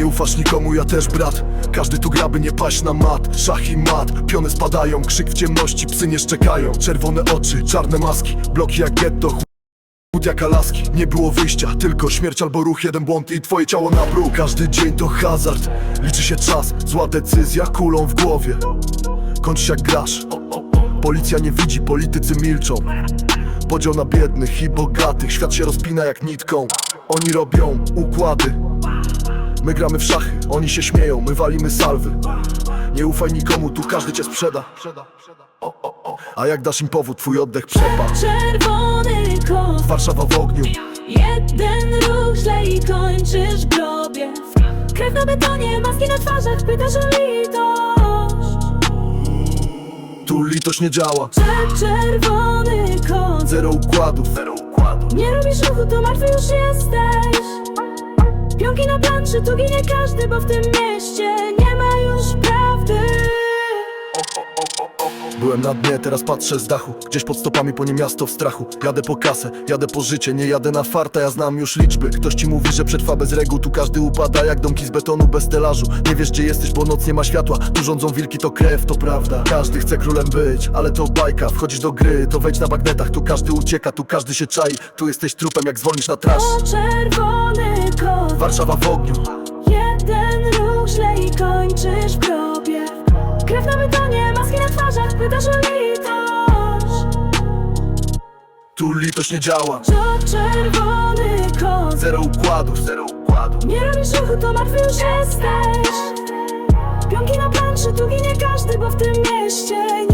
ufasz nikomu, ja też brat. Każdy tu gra, by nie paść na mat. Szach i mat, piony spadają Krzyk w ciemności, psy nie szczekają. Czerwone oczy, czarne maski. Bloki jak getto, Chud jak Alaski, nie było wyjścia Tylko śmierć albo ruch, jeden błąd i twoje ciało na bruk. Każdy dzień to hazard, liczy się czas. Zła decyzja kulą w głowie. Kończy się jak grasz. Policja nie widzi, politycy milczą. Podział na biednych i bogatych. Świat się rozpina jak nitką. Oni robią układy My gramy w szachy, oni się śmieją My walimy salwy. Nie ufaj nikomu, tu każdy cię sprzeda. A jak dasz im powód, twój oddech przepadł. Czerwony kot. Warszawa w ogniu. Jeden ruch źle i kończysz w grobie. Krew na betonie, maski na twarzach Pytasz o litość. Tu litość nie działa. Czek czerwony kot. Zero układów Zero układów. Nie robisz ruchu, to martwy już jesteś Planszy, tu ginie każdy Bo w tym nie na dnie, teraz patrzę z dachu. Gdzieś pod stopami płonie miasto w strachu. Jadę po kasę, jadę po życie Nie jadę na farta, ja znam już liczby. Ktoś ci mówi, że przetrwa bez reguł. Tu każdy upada jak domki z betonu bez stelażu. Nie wiesz gdzie jesteś, bo noc nie ma światła. Tu rządzą wilki, to krew, to prawda. Każdy chce królem być, ale to bajka. Wchodzisz do gry, to wejdź na bagnetach Tu każdy ucieka, tu każdy się czai. Tu jesteś trupem, jak zwolnisz na trasz To czerwony kot. Warszawa w ogniu. Jeden ruch źle i kończysz w grobie. Krew na betonie, Pytasz o litość. Tu litość nie działa. To czerwony kot. Zero układów, zero układów Nie robisz ruchu, to martwy już jesteś. Pionki na planszy, tu ginie każdy Bo w tym mieście